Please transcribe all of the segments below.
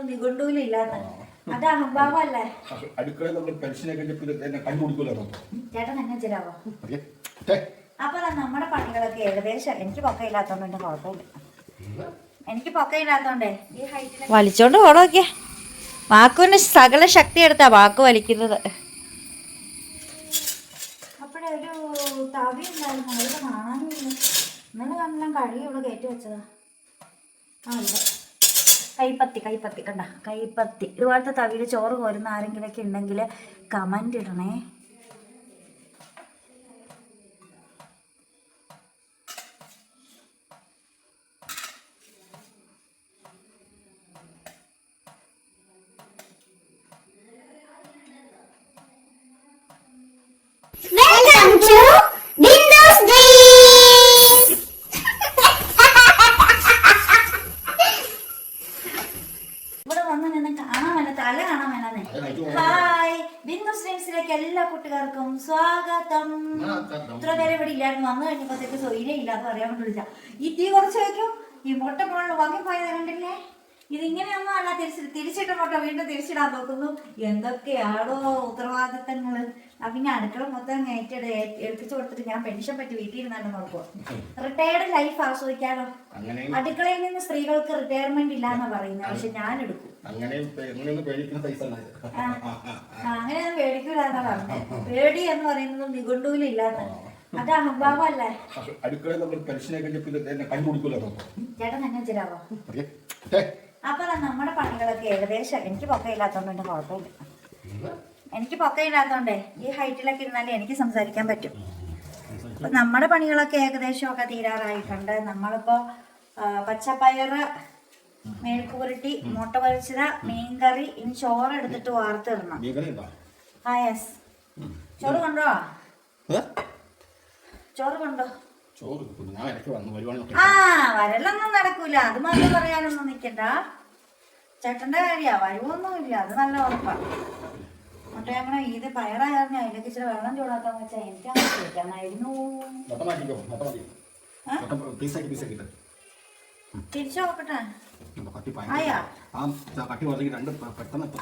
പറയുന്നത് നിഘണ്ടുവിലില്ലാന്ന്. അത് അഹംഭാവല്ലേ അടുക്കള പെൻഷനൊക്കെ കണ്ടുപിടിക്കൂലോ ചേട്ടൻ എന്നെ അപ്പൊ? നമ്മുടെ പണികളൊക്കെ ഏകദേശം എനിക്ക് പൊക്കയില്ലാത്തോണ്ട് കുഴപ്പമില്ല. എനിക്ക് പൊക്കയില്ലാത്തോണ്ടേ ഈ ഹൈറ്റിൽ വലിച്ചോണ്ട് പോണോക്കെ വാക്കുവിന് സകല ശക്തി എടുത്താ വാക്ക് വലിക്കുന്നത്. അപ്പോഴേ ഒരു തവി ഉണ്ടായിരുന്നു. അവിടെ കാണാനുമില്ല ഇന്നലെ കണ്ടെല്ലാം കഴുകി ഇവിടെ കയറ്റി വെച്ചതാ. ആ ഇവിടെ. കൈപ്പത്തി കൈപ്പത്തി. കണ്ട കൈപ്പത്തി. ഇതുപോലത്തെ തവിയിൽ ചോറ് കോരുന്ന ആരെങ്കിലൊക്കെ ഉണ്ടെങ്കിൽ കമന്റ് ഇടണേ. Welcome to വന്നു കഴിഞ്ഞപ്പോഴത്തേക്ക് സൊയിലേ അത് പറയാൻ വേണ്ടി വിളിച്ചാൽ ഈ തീ കുറച്ച് വെക്കും. ഈ മുട്ട മുകളിൽ വാങ്ങി പോയത് കണ്ടില്ലേ? ഇതിങ്ങനെയൊന്നും അല്ല തിരിച്ച് തിരിച്ചിട്ട മുട്ട വീണ്ടും തിരിച്ചിടാൻ നോക്കുന്നു. എന്തൊക്കെയാണോ ഉത്തരവാദിത്തങ്ങൾ പിന്നെ അടുക്കള മൊത്തം ഏറ്റെടു ഏൽപ്പിച്ചു കൊടുത്തിട്ട് ഞാൻ പെൻഷൻ പറ്റി വീട്ടിൽ ഇരുന്നാണ് നോക്കുക റിട്ടയർഡ് ലൈഫ് ആസ്വദിക്കാലോ അങ്ങനെയും അടുക്കളയിൽ നിന്ന് സ്ത്രീകൾക്ക് റിട്ടയർമെന്റ് ഇല്ല എന്നാ പറയുന്നത് പക്ഷെ ഞാൻ എടുക്കും അങ്ങനെ അങ്ങനെയൊന്നും പേടിക്കൂലെന്നാ പറഞ്ഞത് പേടി എന്ന് പറയുന്നത് നിഘണ്ടുവിലില്ലാന്ന് അടുക്കളയിൽ നമ്മൾ പരിശീലനം എന്നെ കണ്ടുപിടിക്കൂലോ ചേട്ടൻ എന്നെ ഏ, അപ്പൊ നമ്മുടെ പണികളൊക്കെ ഏകദേശം എനിക്ക് പൊക്കയില്ലാത്തോണ്ട് എന്റെ കുഴപ്പമില്ല. എനിക്ക് പൊക്കയില്ലാത്തോണ്ടേ ഈ ഹൈറ്റിലൊക്കെ ഇരുന്നാലേ എനിക്ക് സംസാരിക്കാൻ പറ്റും. അപ്പൊ നമ്മുടെ പണികളൊക്കെ ഏകദേശം ഒക്കെ തീരാറായിട്ടുണ്ട് നമ്മളിപ്പോ പച്ചപ്പയറ് മേൽക്കൂരട്ടി മുട്ട പൊരിച്ചത് മീൻകറി ഇനി ചോറ് എടുത്തിട്ട് വാർത്തിടണം ആ യെസ് ചോറ് കൊണ്ടോ ഏ? ചോറ് കൊണ്ടോ? ചോറ് ഞാൻ ഇടയ്ക്ക് വന്നു. വരുവാണെങ്കിൽ ആ വരലൊന്നും നടക്കൂല. അത് മാത്രം പറയാനൊന്നും നിക്കണ്ട. ചേട്ടന്റെ കാര്യ. വരുവൊന്നുമില്ല അത് നല്ല ഉറപ്പാണ് അങ്ങനെ ഇത് പയറായിരുന്നു അതിലേക്ക് ഇച്ചിരി വെള്ളം ചൂടാക്കാന്ന് വെച്ചാൽ എനിക്ക് പീസാക്കി തിരിച്ചു നോക്കട്ടെ കട്ടി ആ കട്ടി പറഞ്ഞെങ്കിൽ രണ്ട് പെട്ടെന്ന് ഇപ്പൊ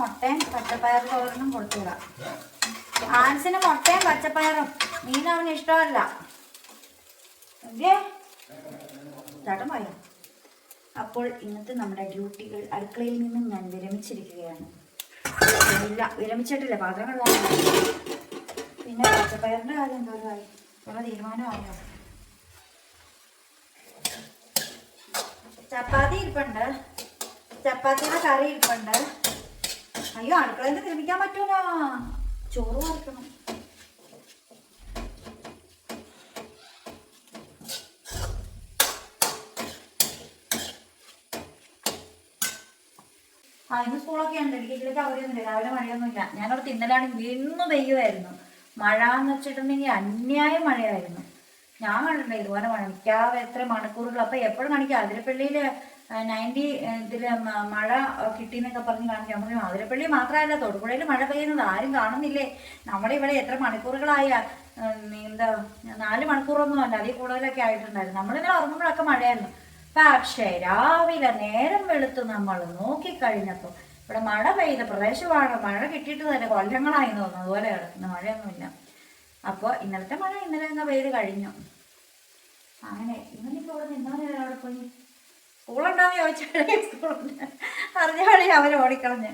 മുട്ടയും പച്ചപ്പയർ ചോറിനും കൊടുത്തുവിടാം. ആൻസിന് മുട്ടയും പച്ചപ്പയറും. മീൻ അവന് ഇഷ്ടമല്ല. ചേട്ടൻ പോയോ അപ്പോൾ ഇന്നത്തെ നമ്മുടെ ഡ്യൂട്ടികൾ അടുക്കളയിൽ നിന്നും ഞാൻ വിരമിച്ചിരിക്കുകയാണ്. ഇല്ല വിരമിച്ചിട്ടില്ല. പാത്രങ്ങൾ കഴുകാനുണ്ട്. പിന്നെ പച്ചപ്പയറിന്റെ കാര്യം എന്തോരമായി ഉള്ള തീരുമാനമായോ? ചപ്പാത്തി ഇരിപ്പുണ്ട്. ചപ്പാത്തിയുടെ കറി ഇരിപ്പുണ്ട്. അയ്യോ അടുക്കളയിൽ എന്ത് നിർമ്മിക്കാൻ പറ്റൂല. ചോറ് വറക്കണം. അതിന് സ്കൂളൊക്കെ ഉണ്ട്. എനിക്ക് ഇതിലേക്ക് അവധിയൊന്നുമില്ല. രാവിലെ മഴയൊന്നുമില്ല ഞാനവിടെ ഇന്നലാണ് ഇന്ന് പെയ്യുമായിരുന്നു. മഴ എന്ന് വെച്ചിട്ടുണ്ടെങ്കിൽ അന്യായ മഴയായിരുന്നു. ഞാൻ കണ്ടിട്ടുണ്ട് ഇതുപോലെ മഴ. മിക്കാതെ എത്ര മണിക്കൂറുകൾ. അപ്പൊ എപ്പോഴും കാണിക്കാം. അതിരപ്പള്ളിയിൽ നയന്റി ഇതിൽ മഴ കിട്ടിയെന്നൊക്കെ പറഞ്ഞ് കാണിക്കാൻ പറഞ്ഞു. അതിരപ്പള്ളി മാത്രമല്ല തൊടുപുഴയിൽ മഴ പെയ്യുന്നത് ആരും കാണുന്നില്ലേ? നമ്മുടെ ഇവിടെ എത്ര മണിക്കൂറുകളായ എന്താ നാല് മണിക്കൂറൊന്നും അല്ല അതിൽ കൂടുതലൊക്കെ ആയിട്ടുണ്ടായിരുന്നു. നമ്മളിങ്ങനെ ഉറങ്ങുമ്പോഴൊക്കെ മഴയായിരുന്നു. പക്ഷേ രാവിലെ നേരം വെളുത്ത് നമ്മൾ നോക്കിക്കഴിഞ്ഞപ്പോൾ ഇവിടെ മഴ പെയ്ത പ്രദേശമാണ്. മഴ കിട്ടിയിട്ട് തന്നെ കൊല്ലങ്ങളായി തോന്നുന്നു. അതുപോലെ കിടക്കുന്നു മഴയൊന്നുമില്ല. അപ്പോൾ ഇന്നലത്തെ മഴ ഇന്നലെ അങ്ങ് പെയ്ത് കഴിഞ്ഞു. അങ്ങനെ ഇവനിപ്പോൾ ഇവിടെ നിന്നവനെ അവിടെ പോയി? സ്കൂളുണ്ടാവും ചോദിച്ചാണെങ്കിൽ സ്കൂളുണ്ട് അറിഞ്ഞാളി അവർ ഓടിക്കളഞ്ഞ്.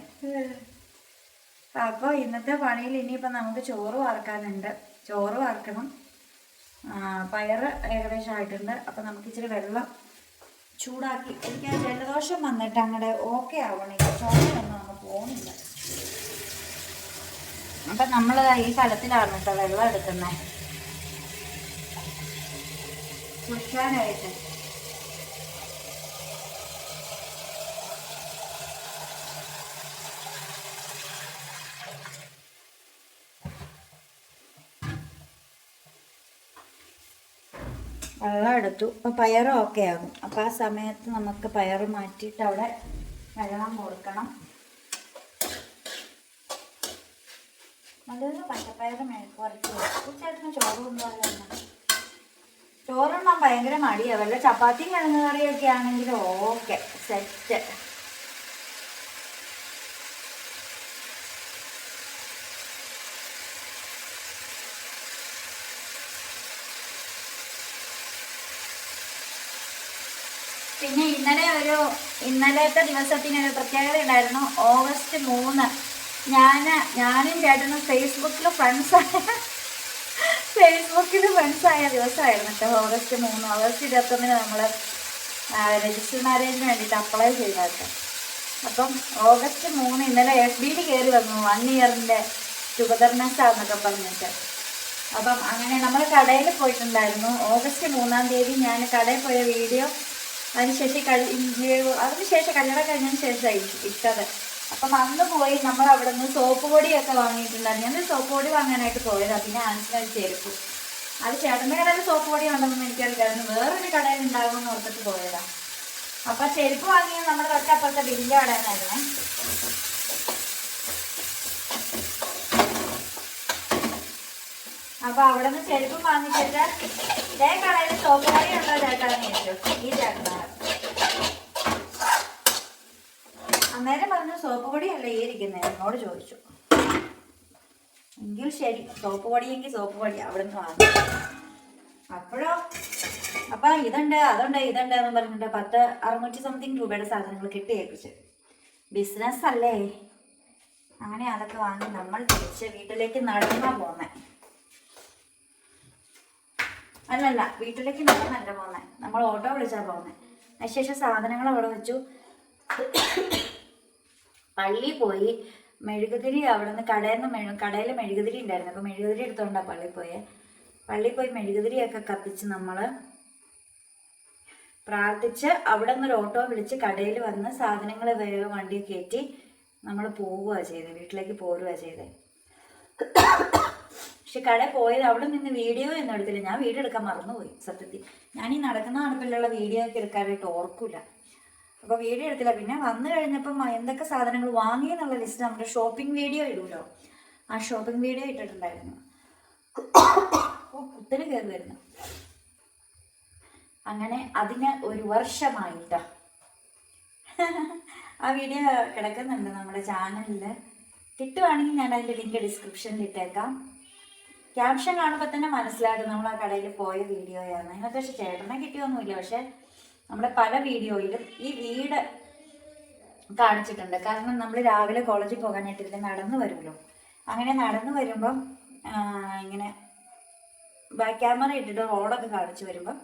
അപ്പോൾ ഇന്നത്തെ പണിയിൽ ഇനിയിപ്പോൾ നമുക്ക് ചോറ് വറക്കാനുണ്ട്. ചോറ് വറക്കണം. പയർ ഏകദേശം ആയിട്ടുണ്ട്. അപ്പം നമുക്ക് ഇച്ചിരി വെള്ളം ചൂടാക്കി. എനിക്ക് ജലദോഷം വന്നിട്ട് അങ്ങോട്ട് ഓക്കെ ആവണില്ല ചോറിനൊന്നും അങ്ങ് പോകുന്നില്ല അപ്പം നമ്മൾ ഈ കലത്തിലാണ് കേട്ടോ വെള്ളം എടുക്കുന്നത് കുടിക്കാനായിട്ട് വെള്ളം എടുത്തു അപ്പം പയറും ഒക്കെ ആകും. അപ്പം ആ സമയത്ത് നമുക്ക് പയർ മാറ്റിയിട്ട് അവിടെ വെള്ളം കൊടുക്കണം. നല്ലൊരു പച്ചപ്പയർ മെഴുക്കുറച്ച് ഉച്ചയായിട്ടിന് ചോറ് ഭയങ്കര മടിയാണ് വല്ല ചപ്പാത്തിയും കിഴങ്ങ് കറിയൊക്കെ ആണെങ്കിൽ ഓക്കെ. സെറ്റ്. ഇന്നലെ ഒരു ഇന്നലത്തെ ദിവസത്തിന് ഒരു പ്രത്യേകത ഉണ്ടായിരുന്നു. ഓഗസ്റ്റ് മൂന്ന്. ഞാൻ ഞാനും ചേട്ടനും ഫേസ്ബുക്കിൽ ഫ്രണ്ട്സായ ഫേസ്ബുക്കിൽ ഫ്രണ്ട്സായ ദിവസമായിരുന്നു കേട്ടോ ഓഗസ്റ്റ് മൂന്ന്. ഓഗസ്റ്റ് ഇരുപത്തൊന്നിന് നമ്മൾ രജിസ്റ്റർ മാരേജിന് വേണ്ടിയിട്ട് അപ്ലൈ ചെയ്താട്ടോ അപ്പം ഓഗസ്റ്റ് മൂന്ന് ഇന്നലെ എഫ് ബിയിൽ കയറി വന്നു. വൺ ഇയറിന്റെ ആണെന്നൊക്കെ പറഞ്ഞിട്ട്. അപ്പം അങ്ങനെ നമ്മൾ കടയിൽ പോയിട്ടുണ്ടായിരുന്നു. ഓഗസ്റ്റ് മൂന്നാം തീയതി ഞാൻ കടയിൽ പോയ വീഡിയോ അതിനുശേഷം അതിനുശേഷം കല്യാണം കഴിഞ്ഞതിന് ശേഷമായി ഇട്ടത്. അപ്പം അന്ന് പോയി. നമ്മൾ അവിടെ നിന്ന് സോപ്പ് പൊടിയൊക്കെ വാങ്ങിയിട്ടുണ്ടായിരുന്നു. ഞാൻ സോപ്പ് പൊടി വാങ്ങാനായിട്ട് പോയതാണ് പിന്നെ ആൻസിനത് ചെരുപ്പ് അത് ചേട്ടന്റെ കടയിൽ സോപ്പ് പൊടി ഉണ്ടെന്നൊന്നും എനിക്കറിയില്ലായിരുന്നു വേറൊരു കടയിൽ ഉണ്ടാകുമെന്ന് ഓർത്തിട്ട് പോയതാണ് അപ്പം ചെരുപ്പ് വാങ്ങിയത് നമ്മുടെ തൊട്ടപ്പുറത്തെ ബില്ലിന്റെ കടയിലായിരുന്നേ. അപ്പൊ അവിടെ നിന്ന് ചെരുപ്പ് വാങ്ങിച്ചിട്ട് ഇതേ കടയിൽ സോപ്പ് പൊടി ഉണ്ടോ ചേട്ടാന്ന് ചോദിച്ചു ഈ ചേട്ടനാണ് അന്നേരം പറഞ്ഞു സോപ്പ് പൊടിയല്ല ഈ ഇരിക്കുന്നത് എന്നോട് ചോദിച്ചു. എങ്കിൽ ശരി സോപ്പ് പൊടിയെങ്കിൽ സോപ്പ് പൊടി അവിടെ നിന്ന് വാങ്ങി. അപ്പോഴോ? അപ്പൊ ഇതുണ്ട് അതുണ്ട് ഇതുണ്ട് എന്ന് പറഞ്ഞിട്ട് പത്ത് അറുന്നൂറ്റി സംതിങ് രൂപയുടെ സാധനങ്ങൾ കിട്ടി ഏൽപ്പിച്ച് ബിസിനസ് അല്ലേ? അങ്ങനെ അതൊക്കെ വാങ്ങി. നമ്മൾ തിരിച്ച് വീട്ടിലേക്ക് നടന്നാ പോന്നെ. അല്ലല്ല വീട്ടിലേക്ക് നടന്നല്ല പോകുന്നത് നമ്മൾ ഓട്ടോ വിളിച്ചാ പോകുന്നത് അതിനുശേഷം സാധനങ്ങൾ അവിടെ വെച്ചു. പള്ളി പോയി. മെഴുകുതിരി അവിടെ നിന്ന് കടയിൽ നിന്ന് മെഴു കടയിൽ മെഴുകുതിരി ഉണ്ടായിരുന്നു. അപ്പോൾ മെഴുകുതിരി എടുത്തോണ്ടാ പള്ളിയിൽ പോയെ. പള്ളിയിൽ പോയി മെഴുകുതിരിയൊക്കെ കത്തിച്ച് നമ്മൾ പ്രാർത്ഥിച്ച് അവിടെ നിന്ന് ഒരു ഓട്ടോ വിളിച്ച് കടയിൽ വന്ന് സാധനങ്ങൾ വണ്ടി കയറ്റി നമ്മൾ പോവുക ചെയ്തത് വീട്ടിലേക്ക് പോരുക ചെയ്തത് പക്ഷെ കട പോയത് അവിടെ നിന്ന് വീഡിയോ ഒന്നും എടുത്തില്ല. ഞാൻ വീഡിയോ എടുക്കാൻ മറന്നുപോയി സത്യത്തിൽ. ഞാൻ ഈ നടക്കുന്ന നടപ്പിലുള്ള വീഡിയോ ഒക്കെ എടുക്കാനായിട്ട് ഓർക്കില്ല അപ്പോൾ വീഡിയോ എടുത്തില്ല. പിന്നെ വന്നു കഴിഞ്ഞപ്പം എന്തൊക്കെ സാധനങ്ങൾ വാങ്ങി എന്നുള്ള ലിസ്റ്റ് നമ്മുടെ ഷോപ്പിംഗ് വീഡിയോ ഇടുമല്ലോ ആ ഷോപ്പിംഗ് വീഡിയോ ഇട്ടിട്ടുണ്ടായിരുന്നു. ഓ കുത്തന് കയറി വരുന്നു അങ്ങനെ അതിന് ഒരു വർഷമായിട്ടാ. ആ വീഡിയോ കിടക്കുന്നുണ്ട് നമ്മുടെ ചാനലിൽ കിട്ടുവാണെങ്കിൽ ഞാൻ അതിന്റെ ലിങ്ക് ഡിസ്ക്രിപ്ഷനിൽ ഇട്ടേക്കാം. ക്യാപ്ഷൻ കാണുമ്പോൾ തന്നെ മനസ്സിലാകും നമ്മൾ ആ കടയിൽ പോയ വീഡിയോയാണ് അതിനകത്ത് പക്ഷെ ചേട്ടനെ കിട്ടിയൊന്നുമില്ല പക്ഷെ നമ്മുടെ പല വീഡിയോയിലും ഈ വീട് കാണിച്ചിട്ടുണ്ട്. കാരണം നമ്മൾ രാവിലെ കോളേജിൽ പോകാനായിട്ട് ഇതിൽ നടന്നു വരുമല്ലോ. അങ്ങനെ നടന്നു വരുമ്പം ഇങ്ങനെ ബാക്ക് ക്യാമറ ഇട്ടിട്ട് റോഡൊക്കെ കാണിച്ചു വരുമ്പം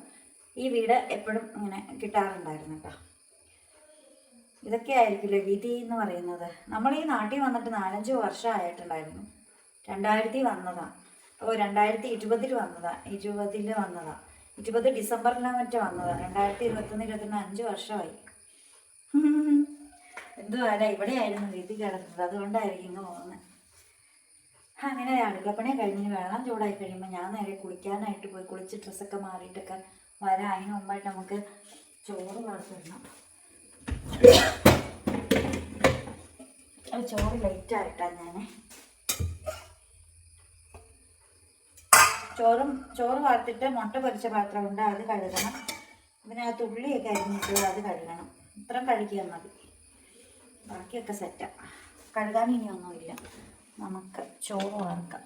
ഈ വീട് എപ്പോഴും ഇങ്ങനെ കിട്ടാറുണ്ടായിരുന്നു കേട്ടോ ഇതൊക്കെ ആയിരിക്കില്ലേ വിധി എന്ന് പറയുന്നത്? നമ്മൾ ഈ നാട്ടിൽ വന്നിട്ട് നാലഞ്ച് വർഷം ആയിട്ടുണ്ടായിരുന്നു രണ്ടായിരത്തി വന്നതാ. ഓ രണ്ടായിരത്തി ഇരുപതിൽ വന്നതാ. ഇരുപതിൽ വന്നതാ. ഇരുപത് ഡിസംബറിലാ മറ്റോ വന്നതാ. രണ്ടായിരത്തി ഇരുപത്തൊന്ന് ഇരുപത്തിരണ്ട് അഞ്ച് വർഷമായി. എന്തുവാല ഇവിടെയായിരുന്നു വീട്ടിൽ കിടന്നത്. അതുകൊണ്ടായിരിക്കും ഇങ്ങ് പോകുന്നത് അങ്ങനെ അടുക്കളപ്പണി കഴിഞ്ഞ് വെള്ളം ചൂടായി കഴിയുമ്പോൾ ഞാൻ നേരെ കുളിക്കാനായിട്ട് പോയി. കുളിച്ച് ഡ്രസ്സൊക്കെ മാറിയിട്ടൊക്കെ വരാം. അതിന് മുമ്പായിട്ട് നമുക്ക് ചോറ് വളർത്തിടണം ചോറ് ലൈറ്റായിട്ടാണ് ഞാൻ ചോറും ചോറ് വാർത്തിട്ട് മുട്ട പൊരിച്ച പാത്രമുണ്ട് അത് കഴുകണം. അതിനകത്ത് ഉള്ളിയൊക്കെ അരിഞ്ഞിട്ട് അത് കഴുകണം. ഇത്ര കഴുകിയാൽ മതി. ബാക്കിയൊക്കെ സെറ്റാ കഴുകാൻ ഇനിയൊന്നുമില്ല നമുക്ക് ചോറ് വാർക്കാം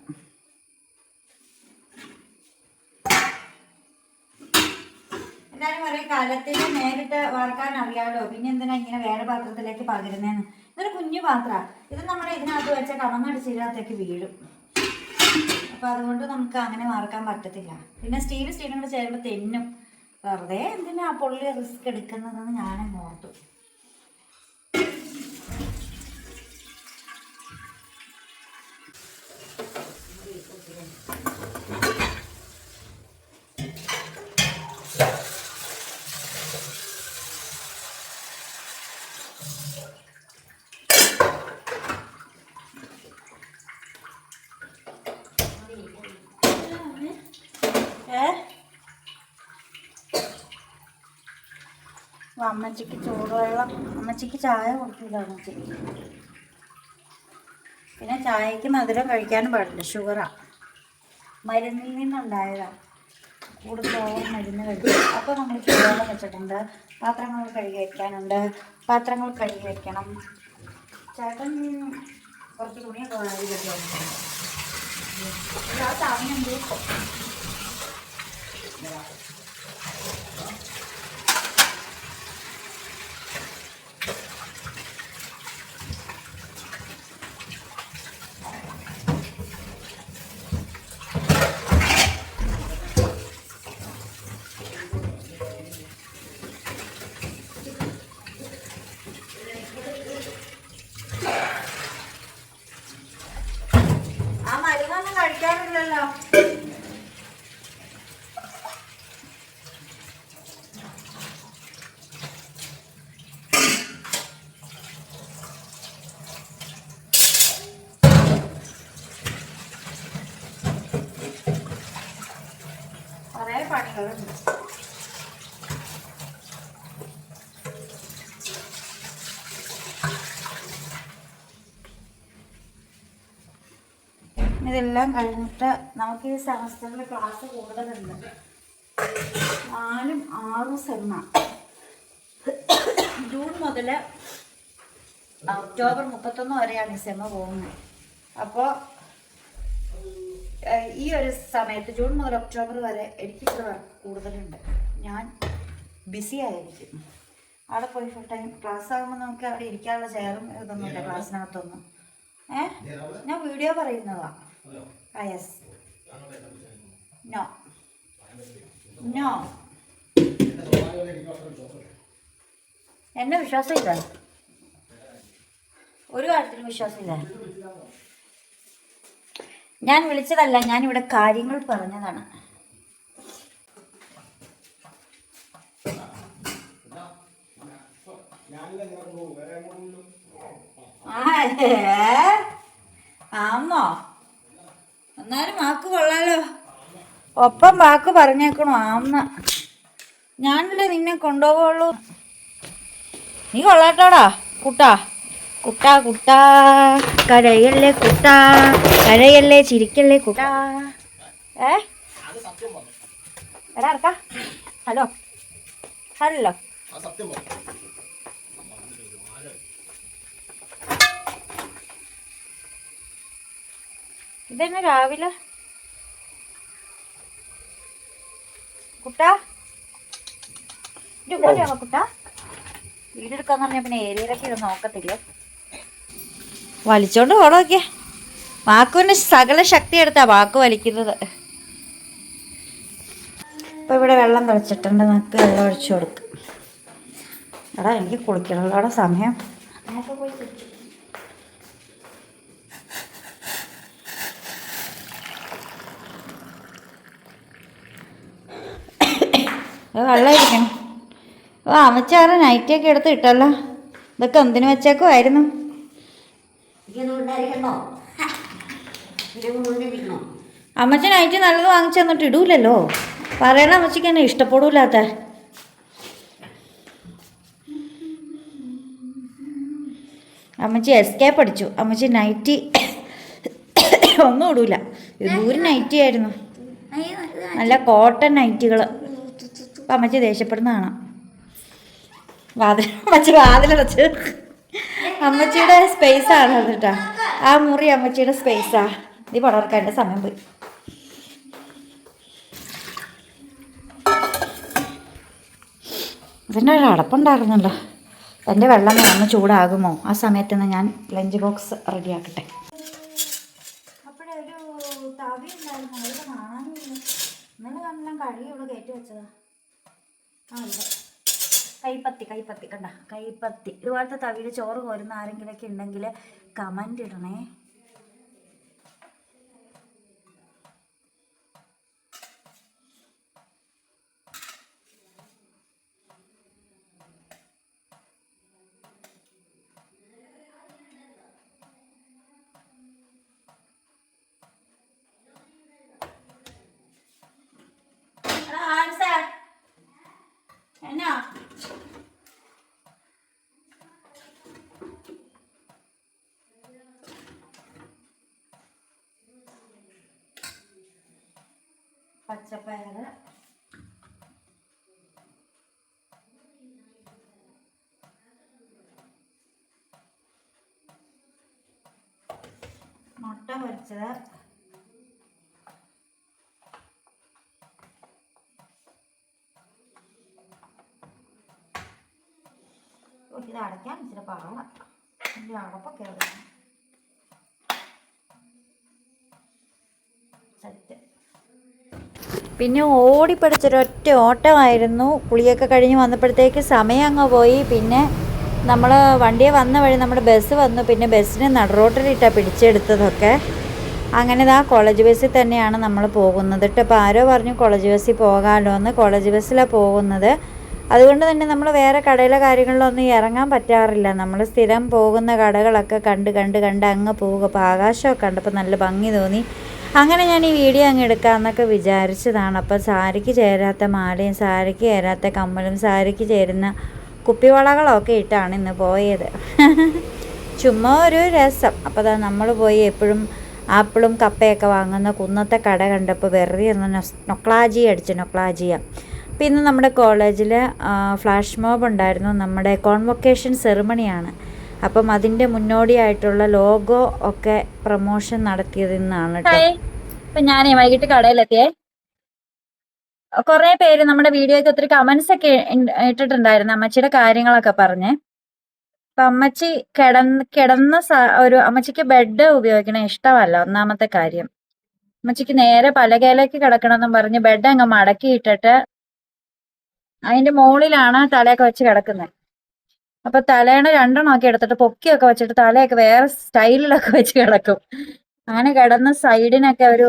എന്തായാലും ഒരേ കാലത്തിൽ നേരിട്ട് വാർക്കാൻ അറിയാലോ. പിന്നെ എന്തിനാ ഇങ്ങനെ വേറെ പാത്രത്തിലേക്ക് പകരുന്നതെന്ന് ഇതൊരു കുഞ്ഞു പാത്രമാണ് ഇത് നമ്മുടെ ഇതിനകത്ത് വെച്ച കമങ്ങടിച്ചില്ലാത്തേക്ക് വീഴും. അപ്പൊ അതുകൊണ്ട് നമുക്ക് അങ്ങനെ മാർക്കാൻ പറ്റത്തില്ല. പിന്നെ സ്റ്റീൽ സ്റ്റീലും കൂടെ ചേരുമ്പോൾ തെന്നും. വെറുതെ എന്തിനാ പുള്ളി റിസ്ക് എടുക്കുന്നതെന്ന് ഞാനങ്ങ് ഓർത്തു ഏ അപ്പൊ അമ്മച്ചിക്ക് ചൂടുവെള്ളം അമ്മച്ചിക്ക് ചായ കൊടുക്കില്ല അമ്മച്ചിക്ക് പിന്നെ ചായക്ക് മധുരം കഴിക്കാനും പാടില്ല ഷുഗറാണ് മരുന്നിൽ നിന്നുണ്ടായതാണ് കൂടുതലോളം മരുന്ന് കഴിക്കും അപ്പോൾ നമ്മൾ ചൂടുവെള്ളം വെച്ചിട്ടുണ്ട്. പാത്രങ്ങൾ കഴുകി വയ്ക്കാനുണ്ട് പാത്രങ്ങൾ കഴുകി വയ്ക്കണം ചേട്ടൻ കുറച്ച് തുണിയൊക്കെ വാരി കെട്ടിയിട്ടുണ്ട് ആ സമയം ആ ഇതെല്ലാം കഴിഞ്ഞിട്ട് നമുക്ക് ഈ സെമസ്റ്ററിൽ ക്ലാസ് കൂടുതലുണ്ട്. നാലും ആറും സെമ്മ ജൂൺ മുതൽ ഒക്ടോബർ മുപ്പത്തൊന്ന് വരെയാണ് ഈ സെമ്മ പോകുന്നത്. അപ്പോൾ ഈ ഒരു സമയത്ത് ജൂൺ മുതൽ ഒക്ടോബർ വരെ എനിക്ക് ഇത്ര വർക്ക് കൂടുതലുണ്ട്. ഞാൻ ബിസി ആയിരിക്കും. അവിടെ പോയി ഫുൾ ടൈം ക്ലാസ് ആകുമ്പോൾ നമുക്ക് അവിടെ ഇരിക്കാനുള്ള ചെയറും ഇതൊന്നുമില്ല ക്ലാസ്സിനകത്തൊന്നും ഏ? ഞാൻ വീഡിയോ പറയുന്നതാ. ആ യെസ് നോ നോ എന്നെ വിശ്വാസമില്ല? ഒരു കാര്യത്തിലും വിശ്വാസമില്ല. ഞാൻ വിളിച്ചതല്ല ഞാൻ ഇവിടെ കാര്യങ്ങൾ പറഞ്ഞതാണ്? ആന്നോ? എന്നാലും വാക്ക് കൊള്ളാലോ. ഒപ്പം വാക്ക് പറഞ്ഞേക്കണോ ആന്ന. ഞാനല്ലേ നിന്നെ കൊണ്ടുപോകുള്ളൂ നീ കൊള്ളാട്ടോടാ കുട്ടാ. കുട്ടാ കുട്ടാ. കരയല്ലേ കുട്ടാ. കരയല്ലേ ചിരിക്കല്ലേ കുട്ടാ. ഏ? എടാ ഇറക്ക ഹലോ. ഹലോ. ഇതന്നെ രാവിലെ? കുട്ടാ. ഇത് കുട്ട. വീടെടുക്കാന്ന് പറഞ്ഞാൽ പിന്നെ ഏരിയയിലൊക്കെ ഇത് നോക്കത്തില്ലേ? വലിച്ചോണ്ട് പോണോക്കെ വാക്കുവിന് സകല ശക്തി എടുത്താ വാക്ക് വലിക്കുന്നത്. ഇപ്പൊ ഇവിടെ വെള്ളം തിളച്ചിട്ടുണ്ട്. നമുക്ക് വെള്ളം ഒഴിച്ചു കൊടുക്കും. എടാ എനിക്ക് കുളിക്കണല്ലോടെ സമയം. വെള്ളം ഇരിക്കണം ഓ അമ്മച്ചാറ് നൈറ്റിയൊക്കെ എടുത്ത് ഇട്ടല്ലോ. ഇതൊക്കെ എന്തിനു വെച്ചേക്കുമായിരുന്നു അമ്മച്ച നൈറ്റ് നല്ലത് വാങ്ങിച്ചു തന്നിട്ട് ഇടൂലല്ലോ. പറയണ അമ്മച്ചിക്ക് എന്നെ ഇഷ്ടപ്പെടൂലാത്ത. അമ്മച്ചി എസ്കേപ്പ് അടിച്ചു. അമ്മച്ചി നൈറ്റി ഒന്നും ഇടൂല. ഇത് ദൂരം നൈറ്റി ആയിരുന്നു. നല്ല കോട്ടൺ നൈറ്റികൾ അമ്മച്ചി ദേഷ്യപ്പെടുന്ന കാണാം. വാതിൽ അമ്മച്ചി വാതിലടച്ച് അമ്മച്ചിയുടെ സ്പേസ് ആണ് കേട്ടോ ആ മുറി അമ്മച്ചിയുടെ സ്പേസാ ഇത് പടർക്കാന്റെ സമയം പോയി. ഇതിന്റെ ഒരു അടപ്പുണ്ടായിരുന്നല്ലോ. എന്റെ വെള്ളം ഒന്ന് ചൂടാകുമോ? ആ സമയത്ത് നിന്ന് ഞാൻ ലഞ്ച് ബോക്സ് റെഡിയാക്കട്ടെ ആക്കട്ടെ. ഉണ്ടായിരുന്നു. കഴുകി ഇവിടെ കയറ്റി വെച്ചതാ. ആ കൈപ്പത്തി കൈപ്പത്തി കണ്ട കൈപ്പത്തി. ഇതുപോലത്തെ തവിയിൽ ചോറ് കോരുന്ന ആരെങ്കിലൊക്കെ ഉണ്ടെങ്കിൽ കമന്റ് ഇടണേ എന്നാ പച്ചപ്പയറ്. മുട്ട പൊരിച്ചത്. ഇത് അടയ്ക്കാൻ ഇച്ചിരി പാടാം ഇതിന്റെ അടപ്പൊക്കെ സെറ്റ് പിന്നെ ഓടിപ്പടിച്ചൊരൊറ്റ ഓട്ടമായിരുന്നു. കുളിയൊക്കെ കഴിഞ്ഞ് വന്നപ്പോഴത്തേക്ക് സമയം അങ്ങ് പോയി. പിന്നെ നമ്മൾ വണ്ടിയെ വന്ന വഴി നമ്മുടെ ബസ് വന്നു. പിന്നെ ബസ്സിന് നടുറോട്ടിലിട്ടാണ് പിടിച്ചെടുത്തതൊക്കെ. അങ്ങനെ ഇതാ കോളേജ് ബസ്സിൽ തന്നെയാണ് നമ്മൾ പോകുന്നത് കേട്ടോ. അപ്പോൾ ആരോ പറഞ്ഞു കോളേജ് ബസ്സിൽ പോകാമല്ലോ എന്ന്. കോളേജ് ബസ്സിലാണ് പോകുന്നത്. അതുകൊണ്ട് തന്നെ നമ്മൾ വേറെ കടയിലെ കാര്യങ്ങളിലൊന്നും ഇറങ്ങാൻ പറ്റാറില്ല. നമ്മൾ സ്ഥിരം പോകുന്ന കടകളൊക്കെ കണ്ട് കണ്ട് കണ്ട് അങ്ങ് പോവുക അപ്പോൾ ആകാശമൊക്കെ കണ്ടപ്പോൾ നല്ല ഭംഗി തോന്നി. അങ്ങനെ ഞാൻ ഈ വീഡിയോ അങ്ങ് എടുക്കാമെന്നൊക്കെ വിചാരിച്ചതാണ്. അപ്പോൾ സാരിക്ക് ചേരാത്ത മാലയും സാരിക്ക് ചേരാത്ത കമ്മലും സാരിക്ക് ചേരുന്ന കുപ്പിവളകളൊക്കെ ഇട്ടാണ് ഇന്ന് പോയത്. ചുമ്മാ ഒരു രസം. അപ്പോൾ അതാ നമ്മൾ പോയി എപ്പോഴും ആപ്പിളും കപ്പയൊക്കെ വാങ്ങുന്ന കുന്നത്തെ കട കണ്ടപ്പോൾ വെറുതെ ഒന്ന് നൊക്ലാജി അടിച്ച് നൊക്ലാജിയ. അപ്പോൾ ഇന്ന് നമ്മുടെ കോളേജിൽ ഫ്ലാഷ് മോബ് ഉണ്ടായിരുന്നു. നമ്മുടെ കോൺവൊക്കേഷൻ സെറിമണിയാണ്. അപ്പം അതിന്റെ മുന്നോടിയായിട്ടുള്ള ലോഗോ ഒക്കെ പ്രൊമോഷൻ നടത്തിയത് ഇന്നാണ് കേട്ടോ ഇപ്പം ഞാനേ വൈകിട്ട് കടയിലെത്തിയേ. കുറെ പേര് നമ്മുടെ വീഡിയോയ്ക്ക് ഒത്തിരി കമന്റ്സ് ഒക്കെ ഇട്ടിട്ടുണ്ടായിരുന്നു അമ്മച്ചിയുടെ കാര്യങ്ങളൊക്കെ പറഞ്ഞ്. അപ്പൊ അമ്മച്ചി കിടന്ന് കിടന്ന ഒരു അമ്മച്ചിക്ക് ബെഡ് ഉപയോഗിക്കണ ഇഷ്ടമല്ല ഒന്നാമത്തെ കാര്യം. അമ്മച്ചിക്ക് നേരെ പലകയിലേക്ക് കിടക്കണമെന്നും പറഞ്ഞ് ബെഡ് അങ്ങ് മടക്കി ഇട്ടിട്ട് അതിന്റെ മുകളിലാണ് തലയൊക്കെ വെച്ച് കിടക്കുന്നത് അപ്പൊ തലേണ രണ്ടെണ്ണം ഒക്കെ എടുത്തിട്ട് പൊക്കിയൊക്കെ വെച്ചിട്ട് തലയൊക്കെ വേറെ സ്റ്റൈലിലൊക്കെ വെച്ച് കിടക്കും. അങ്ങനെ കിടന്ന സൈഡിനൊക്കെ ഒരു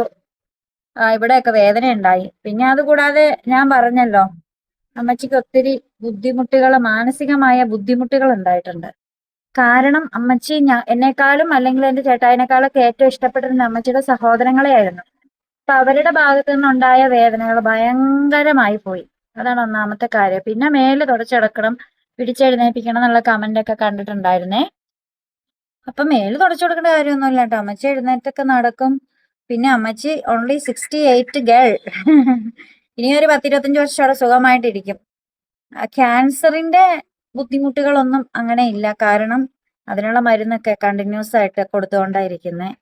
ഇവിടെയൊക്കെ വേദന ഉണ്ടായി. പിന്നെ അതുകൂടാതെ ഞാൻ പറഞ്ഞല്ലോ അമ്മച്ചിക്ക് ഒത്തിരി ബുദ്ധിമുട്ടുകൾ മാനസികമായ ബുദ്ധിമുട്ടുകൾ ഉണ്ടായിട്ടുണ്ട്. കാരണം അമ്മച്ചി ഞാൻ എന്നെക്കാളും അല്ലെങ്കിൽ എന്റെ ചേട്ടായിനെക്കാളൊക്കെ ഏറ്റവും ഇഷ്ടപ്പെട്ടിരുന്ന അമ്മച്ചിയുടെ സഹോദരങ്ങളെയായിരുന്നു. അപ്പൊ അവരുടെ ഭാഗത്തു നിന്നുണ്ടായ വേദനകൾ ഭയങ്കരമായി പോയി. അതാണ് ഒന്നാമത്തെ കാര്യം. പിന്നെ മേലെ തുടച്ചെടുക്കണം പിടിച്ചെഴുന്നേൽപ്പിക്കണം എന്നുള്ള കമന്റ് ഒക്കെ കണ്ടിട്ടുണ്ടായിരുന്നേ. അപ്പൊ മേൽ തുടച്ചു കൊടുക്കേണ്ട കാര്യമൊന്നുമില്ല കേട്ടോ അമ്മച്ചി എഴുന്നേറ്റൊക്കെ നടക്കും. പിന്നെ അമ്മച്ചി ഓൺലി സിക്സ്റ്റി എയ്റ്റ് ഗേൾ ഇനി ഒരു പത്തിരുപത്തഞ്ച് വർഷം അവിടെ സുഖമായിട്ടിരിക്കും. ക്യാൻസറിന്റെ ബുദ്ധിമുട്ടുകളൊന്നും അങ്ങനെ ഇല്ല. കാരണം അതിനുള്ള മരുന്നൊക്കെ കണ്ടിന്യൂസ് ആയിട്ട് കൊടുത്തുകൊണ്ടായിരിക്കുന്നത്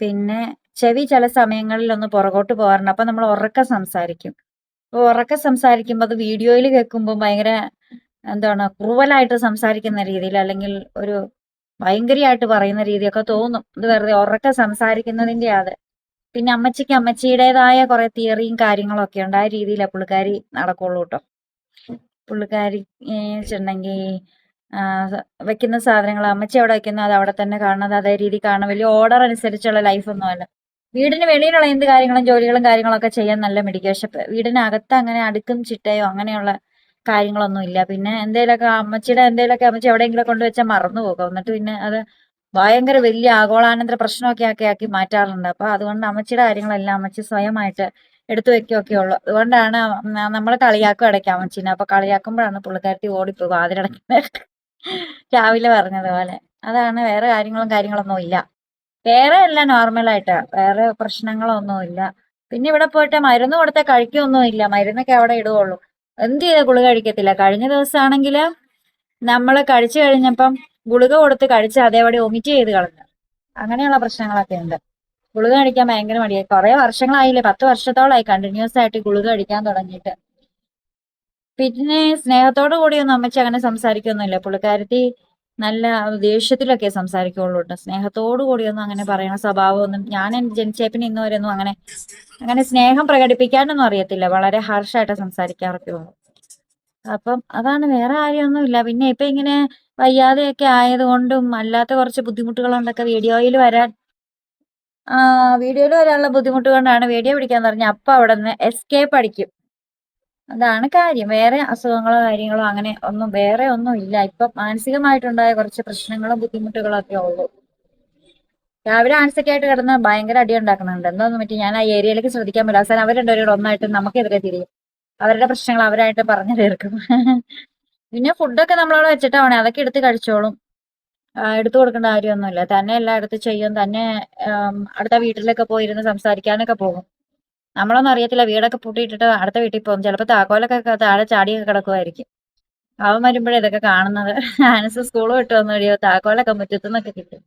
പിന്നെ ചെവി ചില സമയങ്ങളിൽ ഒന്ന് പുറകോട്ട് പോകാറുണ്ട്. അപ്പൊ നമ്മൾ ഉറക്കം സംസാരിക്കും. ഉറക്കം സംസാരിക്കുമ്പോൾ അത് വീഡിയോയിൽ കേൾക്കുമ്പോൾ ഭയങ്കര എന്താണ് ക്രൂവലായിട്ട് സംസാരിക്കുന്ന രീതിയിൽ അല്ലെങ്കിൽ ഒരു ഭയങ്കരമായിട്ട് പറയുന്ന രീതിയൊക്കെ തോന്നും. ഇത് വെറുതെ ഉറക്കെ സംസാരിക്കുന്നതിന്റെ അത് പിന്നെ അമ്മച്ചിക്ക് അമ്മച്ചിയുടേതായ കുറെ തിയറിയും കാര്യങ്ങളൊക്കെ ഉണ്ട്. ആ രീതിയിലാണ് പുള്ളിക്കാരി നടക്കുള്ളൂ കേട്ടോ. പുള്ളിക്കാരി വെച്ചിട്ടുണ്ടെങ്കിൽ വെക്കുന്ന സാധനങ്ങൾ അമ്മച്ചി അവിടെ വെക്കുന്ന അത് അവിടെ തന്നെ കാണുന്നത് അതേ രീതി കാണും വലിയ ഓർഡർ അനുസരിച്ചുള്ള ലൈഫൊന്നും അല്ല വീടിന് വെളിയിലുള്ള എന്ത് കാര്യങ്ങളും ജോലികളും കാര്യങ്ങളൊക്കെ ചെയ്യാൻ നല്ല മെഡിക്കേഷൻ വീടിനകത്ത് അങ്ങനെ അടുക്കും ചിട്ടയോ അങ്ങനെയുള്ള കാര്യങ്ങളൊന്നും ഇല്ല. പിന്നെ എന്തേലൊക്കെ അമ്മച്ചിയുടെ എന്തേലൊക്കെ അമ്മച്ചി എവിടെയെങ്കിലും കൊണ്ടുവച്ചാൽ മറന്നു പോകും. എന്നിട്ട് പിന്നെ അത് ഭയങ്കര വലിയ ആഗോളാനന്തര പ്രശ്നമൊക്കെ ആക്കി ആക്കി മാറ്റാറുണ്ട്. അപ്പൊ അതുകൊണ്ട് അമ്മച്ചിയുടെ കാര്യങ്ങളെല്ലാം അമ്മച്ചി സ്വയമായിട്ട് എടുത്തു വെക്കുകയൊക്കെ ഉള്ളു. അതുകൊണ്ടാണ് നമ്മൾ കളിയാക്കും ഇടയ്ക്ക് അമ്മച്ചീനെ. അപ്പൊ കളിയാക്കുമ്പോഴാണ് പുള്ളിക്കാരത്തി ഓടിപ്പോയി വാതിലടക്കുന്നത് രാവിലെ പറഞ്ഞതുപോലെ. അതാണ് വേറെ കാര്യങ്ങളും കാര്യങ്ങളൊന്നും ഇല്ല. വേറെ എല്ലാം നോർമലായിട്ട് വേറെ പ്രശ്നങ്ങളൊന്നും ഇല്ല. പിന്നെ ഇവിടെ പോയിട്ട് മരുന്ന് കൊടുത്താൽ കഴിക്കൊന്നും ഇല്ല. മരുന്നൊക്കെ അവിടെ ഇടുകയുള്ളൂ. എന്ത് ചെയ്ത ഗുളിക കഴിക്കത്തില്ല? കഴിഞ്ഞ ദിവസമാണെങ്കിൽ നമ്മൾ കഴിച്ചു കഴിഞ്ഞപ്പം ഗുളിക കൊടുത്ത് കഴിച്ച് അതേപടി ഒമിറ്റ് ചെയ്ത് കളഞ്ഞു. അങ്ങനെയുള്ള പ്രശ്നങ്ങളൊക്കെ ഉണ്ട്. ഗുളിക കഴിക്കാൻ ഭയങ്കര മടിയായി കുറെ വർഷങ്ങളായില്ലേ പത്ത് വർഷത്തോളമായി കണ്ടിന്യൂസ് ആയിട്ട് ഗുളിക കഴിക്കാൻ തുടങ്ങിയിട്ട്. പിന്നെ സ്നേഹത്തോടു കൂടിയൊന്നും അമ്മച്ചി അങ്ങനെ സംസാരിക്കൊന്നുമില്ല. പുള്ളിക്കാരത്തി നല്ല ദേഷ്യത്തിലൊക്കെ സംസാരിക്കുള്ളൂ കേട്ടോ സ്നേഹത്തോടു കൂടിയൊന്നും അങ്ങനെ പറയണ സ്വഭാവമൊന്നും ഞാൻ ജനിച്ചേപ്പിന് ഇന്ന് വരെ ഒന്നും അങ്ങനെ അങ്ങനെ സ്നേഹം പ്രകടിപ്പിക്കാനൊന്നും അറിയത്തില്ല. വളരെ ഹർഷായിട്ട് സംസാരിക്കാറൊക്കെ ഉള്ളൂ. അപ്പം അതാണ് വേറെ കാര്യമൊന്നുമില്ല. പിന്നെ ഇപ്പൊ ഇങ്ങനെ വയ്യാതെയൊക്കെ ആയതുകൊണ്ടും അല്ലാത്ത കുറച്ച് ബുദ്ധിമുട്ടുകൾ കൊണ്ടൊക്കെ വീഡിയോയിൽ വരാൻ ആ വീഡിയോയിൽ വരാനുള്ള ബുദ്ധിമുട്ട് കൊണ്ടാണ് വീഡിയോ പിടിക്കാൻ പറഞ്ഞ അപ്പൊ അവിടെ നിന്ന് എസ്കേപ്പ് അടിക്കും. അതാണ് കാര്യം. വേറെ അസുഖങ്ങളോ കാര്യങ്ങളോ അങ്ങനെ ഒന്നും വേറെ ഒന്നും ഇല്ല. ഇപ്പൊ മാനസികമായിട്ടുണ്ടായ കുറച്ച് പ്രശ്നങ്ങളും ബുദ്ധിമുട്ടുകളും ഒക്കെ ഉള്ളൂ. രാവിലെ ആൻസൊക്കെ ആയിട്ട് കിടന്ന് ഭയങ്കര അടി ഉണ്ടാക്കുന്നുണ്ട്. എന്താന്ന് പറ്റി? ഞാൻ ആ ഏരിയയിലേക്ക് ശ്രദ്ധിക്കാൻ പറ്റില്ല. അവസാനം അവർ രണ്ടുപേരും ഒന്നായിട്ട് നമുക്കെതിരെ തിരിയും. അവരുടെ പ്രശ്നങ്ങൾ അവരായിട്ട് പറഞ്ഞു തീർക്കും. പിന്നെ ഫുഡൊക്കെ നമ്മളവിടെ വെച്ചിട്ടാണ് അതൊക്കെ എടുത്ത് കഴിച്ചോളും. എടുത്തു കൊടുക്കേണ്ട കാര്യമൊന്നുമില്ല. തന്നെ എല്ലാം എടുത്ത് ചെയ്യും. തന്നെ അടുത്ത വീട്ടിലൊക്കെ പോയിരുന്ന് സംസാരിക്കാനൊക്കെ പോകും. നമ്മളൊന്നും അറിയത്തില്ല. വീടൊക്കെ പൂട്ടിയിട്ടിട്ട് അടുത്ത വീട്ടിൽ പോകും. ചിലപ്പോൾ താക്കോലൊക്കെ താഴെ ചാടിയൊക്കെ കിടക്കുമായിരിക്കും അവൻ വരുമ്പോഴേ ഇതൊക്കെ കാണുന്നത്. ആനസ് സ്കൂൾ വിട്ട് വന്നു കഴിയോ താക്കോലൊക്കെ മുറ്റത്തുനിന്നൊക്കെ കിട്ടും.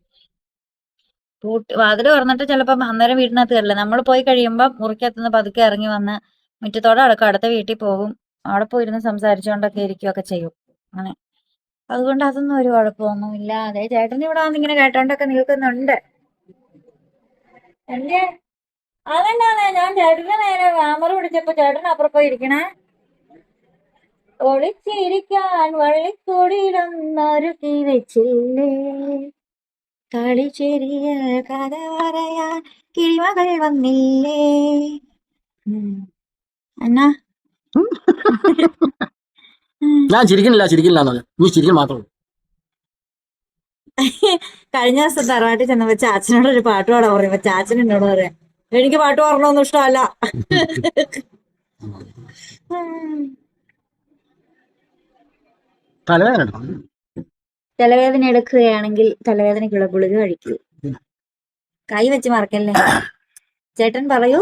പൂട്ടി വാതിൽ തുറന്നിട്ട് ചിലപ്പം അന്നേരം വീടിനകത്ത് കയറില്ല. നമ്മൾ പോയി കഴിയുമ്പോൾ മുറിക്കകത്തുനിന്ന് പതുക്കെ ഇറങ്ങി വന്ന് മുറ്റത്തോടെ അടക്കം അടുത്ത വീട്ടിൽ പോകും. അവിടെ പോയിരുന്ന് സംസാരിച്ചുകൊണ്ടൊക്കെ ഇരിക്കുകയൊക്കെ ചെയ്യും. അങ്ങനെ. അതുകൊണ്ട് അതൊന്നും ഒരു കുഴപ്പമൊന്നും ഇല്ല അതെ ചേട്ടൻ ഇവിടെ ഇങ്ങനെ കേട്ടോണ്ടൊക്കെ നിൽക്കുന്നുണ്ട്. എന്റെ അതെന്താണേ? ഞാൻ ചേട്ടന് നേരെ ക്യാമറ പിടിച്ചപ്പോ ചേട്ടൻ അപ്പുറം പോയി ഇരിക്കണേ. ഒളിച്ചിരിക്കാൻ വള്ളിക്കൂടിയിലൊന്നൊരു കീ വെച്ചില്ലേ. ചെറിയ കഥ പറയാൻ കിഴിമകൾ വന്നില്ലേ. എന്നാ ഞാൻ ചിരിക്കുന്നില്ല ചിരിക്കില്ല നീ ചിരിക്കൽ മാത്രം കഴിഞ്ഞ ദിവസം തറവാട്ടിൽ ചെന്നപ്പോ ചാച്ചനോട് ഒരു പാട്ട് പാടാൻ പറയുമ്പോ ചാച്ചൻ എന്നോട് പറയാം എനിക്ക് പാട്ട് പാടണമെന്നും ഇഷ്ടമല്ല. തലവേദന എടുക്കുകയാണെങ്കിൽ തലവേദനയ്ക്കുള്ള ഗുളിക കഴിക്കൂ. കൈ വെച്ച് മറക്കല്ലേ? ചേട്ടൻ പറയൂ.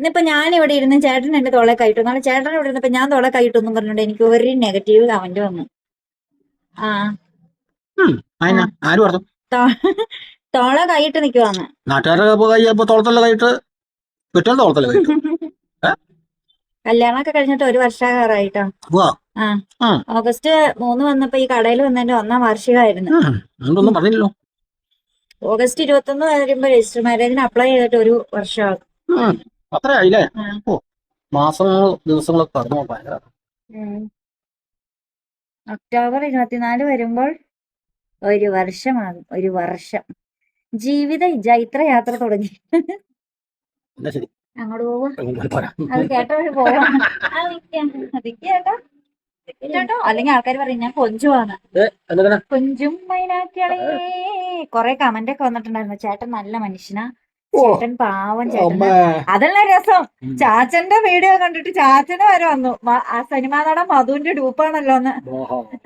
ഇന്നിപ്പോ ഞാൻ ഇവിടെ ഇരുന്ന് ചേട്ടൻ എന്റെ തോളെ കൈയിട്ടു. കാരണം ചേട്ടൻ ഇവിടെ ഇരുന്നപ്പോ ഞാൻ തോളെ കൈയിട്ടു എന്നും പറഞ്ഞോണ്ട് എനിക്ക് ഒരു നെഗറ്റീവ് കമന്റ് വന്നു. ആ. ആരും തോളെ കൈയിട്ട് നിക്കുവാന്ന്. നാട്ടുകാരുടെ കൈ അപ്പൊ തോളത്തല്ല കൈയിട്ട് പെട്ടെന്ന് തോളത്തല്ല കൈയിട്ട്? കല്യാണമൊക്കെ കഴിഞ്ഞിട്ട് ഒരു വർഷമാകാറായിട്ടോ വാ ആ. ആ. ഓഗസ്റ്റ് മൂന്ന് വന്നപ്പോ ഈ കടയിൽ വന്നതിന്റെ ഒന്നാം വാർഷികമായിരുന്നു പറഞ്ഞില്ലല്ലോ. ഓഗസ്റ്റ് ഇരുപത്തൊന്ന് വരുമ്പോ രജിസ്റ്റർ മാരേജിന് അപ്ലൈ ചെയ്തിട്ട് ഒരു വർഷമാകും. അത്രയായില്ലേ കടന്നു ഒക്ടോബർ ഇരുപത്തിനാല് വരുമ്പോൾ ഒരു വർഷമാകും. ഒരു വർഷം. ജീവിത ജൈത്രയാത്ര തുടങ്ങി. എന്നാ ശരി. അങ്ങോട്ട് പോവാ? അങ്ങോട്ട് പോരാ. അത് കേട്ടവര് പോവാ ആ, നിക്കാം. നിക്ക് കേട്ടോ. അല്ലെങ്കിൽ ആൾക്കാർ പറയും ഞാൻ കൊഞ്ചുവാണ് കൊഞ്ചും മൈനാക്കിയാളേ കൊറേ കമന്റ് ഒക്കെ വന്നിട്ടുണ്ടായിരുന്നു. ചേട്ടൻ നല്ല മനുഷ്യനാ. ചേട്ടൻ പാവം ചേട്ടൻ. അതല്ല രസം. ചാച്ചന്റെ വീഡിയോ കണ്ടിട്ട് ചാച്ചന് വരെ വന്നു. ആ സിനിമാ നടൻ മധുവിന്റെ ഡൂപ്പാണല്ലോ എന്ന്.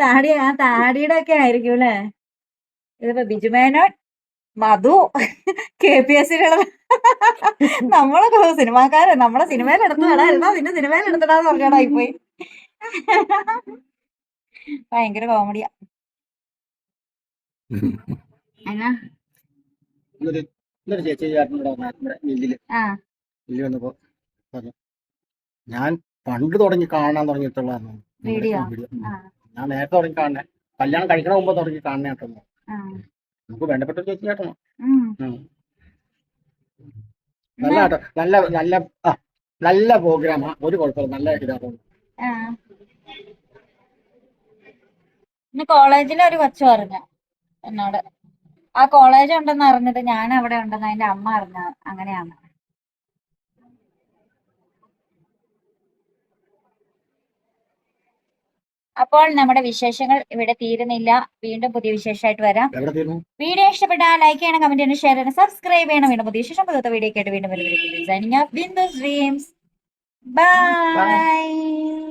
താടി ആ താടിയുടെ ഒക്കെ ആയിരിക്കും അല്ലേ? ഇതിപ്പോ ബിജുമേനോൻ മധു കെ പി എസ് സിയിലുള്ള നമ്മളൊക്കെ സിനിമാക്കാരെ നമ്മളെ സിനിമയിൽ എടുത്തടാ എന്നാ നിന്നെ സിനിമയിൽ എടുത്തടാന്ന് പറഞ്ഞോടായി പോയി ഭയങ്കര കോമഡിയാ. എന്നാ? ഞാൻ പണ്ട് തുടങ്ങി കാണാൻ തുടങ്ങിയിട്ടുള്ളതാണ്. ഞാൻ നേരത്തെ തുടങ്ങി കാണേ കല്യാണം കഴിക്കണ മുമ്പ് തുടങ്ങി ആ. നമുക്ക് വേണ്ടപ്പെട്ട ഒരു ചേച്ചി ആട്ടണം. നല്ല കേട്ടോ നല്ല നല്ല ആ നല്ല പ്രോഗ്രാമാ ഒരു കുഴപ്പമില്ല. നല്ല. ഇന്ന് കോളേജിലെ ഒരു കൊച്ചു പറഞ്ഞു. എന്നോട് ആ കോളേജ് ഉണ്ടെന്ന് അറിഞ്ഞിട്ട് ഞാൻ അവിടെ ഉണ്ടെന്ന് അതിന്റെ അമ്മ അറിഞ്ഞ അങ്ങനെയാണ് അപ്പോൾ നമ്മുടെ വിശേഷങ്ങൾ ഇവിടെ തീരുന്നില്ല. വീണ്ടും പുതിയ വിശേഷമായിട്ട് വരാം. വീഡിയോ ഇഷ്ടപ്പെട്ട ലൈക്ക് ചെയ്യണം കമന്റ് ചെയ്യണം ഷെയർ ചെയ്യണം സബ്സ്ക്രൈബ് ചെയ്യണം. വീണ്ടും പുതിയ വിശേഷം പുതിയ വീഡിയോ കേട്ട് വീണ്ടും ബൈ